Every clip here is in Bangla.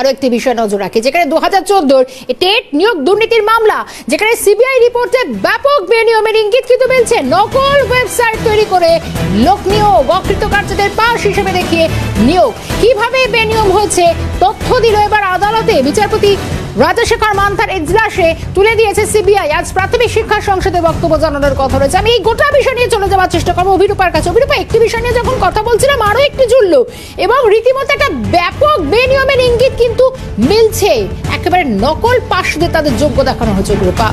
আরও একটি বিষয় নজর রাখি, যেখানে দু হাজার চোদ্দোর টেট নিয়োগ দুর্নীতির মামলা, যেখানে সিবিআই রিপোর্টে ব্যাপক বেনিয়মের ইঙ্গিত কিন্তু মিলছে। নকল ওয়েবসাইট তৈরি করে লোক নিয়োগ অকৃতকার্যদের পাশ হিসেবে দেখিয়ে নিয়োগ। কীভাবে বেনিয়ম হয়েছে তথ্য দিল এবার আদালতে। বিচারপতি রাজশেখর মান্থার এজলাসে তুলে দিয়েছে সিবিআই। আজ প্রাথমিক শিক্ষা সংসদে বক্তব্য জানানোর কথা রয়েছে। আমি এই গোটা বিষয় নিয়ে চলে যাওয়ার চেষ্টা করব অভিরূপার কাছে। অভিরূপা, একটি বিষয় নিয়ে যখন কথা বলছিলাম, আরও একটি জুড়ল এবং রীতিমতো একটা ব্যাপক বেনিয়মের ইঙ্গিত কিন্তু মিলছে। একেবারে নকল পাশদের তাদের যোগ্য দেখানো হয়েছে অভিরূপা।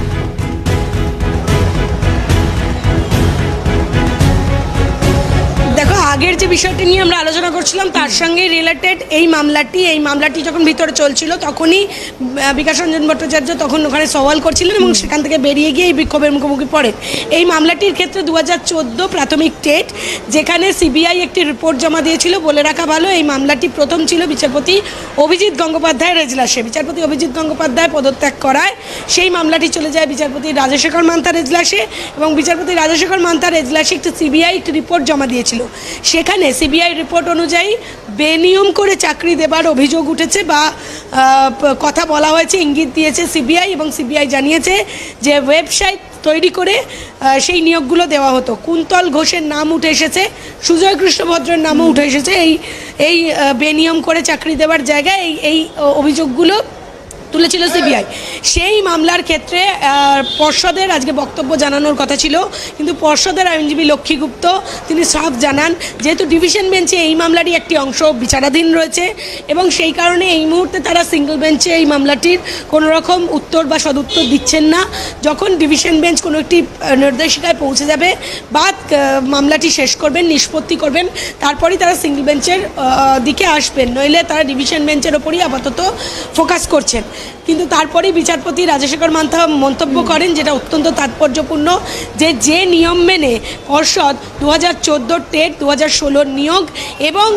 আগের যে বিষয়টি নিয়ে আমরা আলোচনা করছিলাম তার সঙ্গে রিলেটেড এই মামলাটি এই মামলাটি যখন ভিতরে চলছিল তখনই বিকাশ রঞ্জন ভট্টাচার্য তখন ওখানে সওয়াল করছিলেন এবং সেখান থেকে বেরিয়ে গিয়ে এই বিক্ষোভের মুখোমুখি পড়েন। এই মামলাটির ক্ষেত্রে দু হাজার চোদ্দ প্রাথমিক টেট যেখানে সিবিআই একটি রিপোর্ট জমা দিয়েছিল বলে রাখা ভালো। এই মামলাটি প্রথম ছিল বিচারপতি অভিজিৎ গঙ্গোপাধ্যায়ের এজলাসে বিচারপতি অভিজিৎ গঙ্গোপাধ্যায় পদত্যাগ করায়। সেই মামলাটি চলে যায় বিচারপতি রাজশেখর মান্তার এজলাসে এবং বিচারপতি রাজশেখর মান্তার এজলাসে একটি সিবিআই একটি রিপোর্ট জমা দিয়েছিল। সেখানে সিবিআই রিপোর্ট অনুযায়ী বেনিয়ম করে চাকরি দেবার অভিযোগ উঠেছে বা কথা বলা হয়েছে, ইঙ্গিত দিয়েছে সিবিআই এবং সিবিআই জানিয়েছে যে ওয়েবসাইট তৈরি করে সেই নিয়োগগুলো দেওয়া হতো। কুন্তল ঘোষের নাম উঠে এসেছে, সুজয় কৃষ্ণ ভদ্রের নামও উঠে এসেছে। এই এই বেনিয়ম করে চাকরি দেওয়ার জায়গায় এই এই অভিযোগগুলো তুলেছিল সিবিআই সেই মামলার ক্ষেত্রে পর্ষদের আজকে বক্তব্য জানানোর কথা ছিল, কিন্তু পর্ষদের আইনজীবী লক্ষ্মীগুপ্ত তিনি সাফ জানান, যেহেতু ডিভিশন বেঞ্চে এই মামলারই একটি অংশ বিচারাধীন রয়েছে, এবং সেই কারণে এই মুহূর্তে তারা সিঙ্গেল বেঞ্চে এই মামলাটির কোনো রকম উত্তর বা সদুত্তর দিচ্ছেন না। যখন ডিভিশন বেঞ্চ কোনো একটি নির্দেশিকায় পৌঁছে যাবে, বা মামলাটি শেষ করবেন নিষ্পত্তি করবেন তারপরেই তারা সিঙ্গেল বেঞ্চের দিকে আসবেন। নইলে তারা ডিভিশন বেঞ্চের ওপরই আপাতত ফোকাস করছেন। কিন্তু তারপরেই বিচারপতি রাজশেখর মান্থা মন্তব্য করেন যেটা অত্যন্ত তাৎপর্যপূর্ণ যে যে নিয়ম মেনে পর্ষদ দু হাজার চোদ্দোর টেট দু হাজার ষোলোর নিয়োগ এবং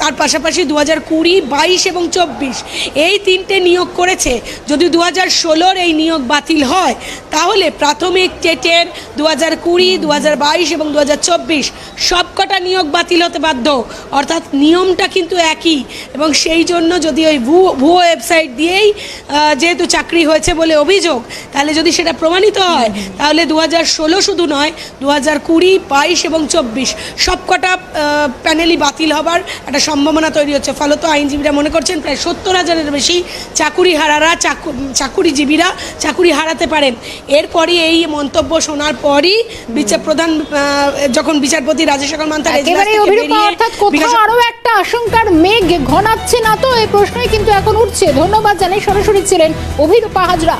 তার পাশাপাশি দু হাজার কুড়ি বাইশ এবং চব্বিশ এই তিনটে নিয়োগ করেছে। যদি দু হাজার ষোলোর এই নিয়োগ বাতিল হয় তাহলে প্রাথমিক টেটের দু হাজার কুড়ি দু হাজার বাইশ এবং দু হাজার চব্বিশ সবকটা নিয়োগ বাতিল হতে বাধ্য। অর্থাৎ নিয়মটা কিন্তু একই এবং সেই জন্য যদি ওই ভুয়ো ওয়েবসাইট দিয়েই যেহেতু চাকরি হয়েছে বলে অভিযোগ, তাহলে যদি সেটা প্রমাণিত হয়, তাহলে দু হাজার ষোলো শুধু নয় দু হাজার কুড়ি, বাইশ এবং চব্বিশ সবকটা প্যানেলই বাতিল হবার একটা সম্ভাবনা তৈরি হচ্ছে। ফলত আইনজীবীরা মনে করছেন প্রায় সত্তর হাজারের বেশি চাকুরি হারারা চাকু- চাকুরিজীবীরা চাকুরি হারাতে পারেন। এরপরই এই মন্তব্য শোনার পরই বিচার প্রধান যখন বিচারপতি রাজশেখর মান্তার একেবারে অভিরূপা অর্থাৎ কোথাও আরও একটা আশঙ্কার মেঘ ঘনাচ্ছে না তো? এই প্রশ্নই কিন্তু এখন উঠছে। ধন্যবাদ জানাই সরাসরি ছিলেন অভিরূপা হাজরা।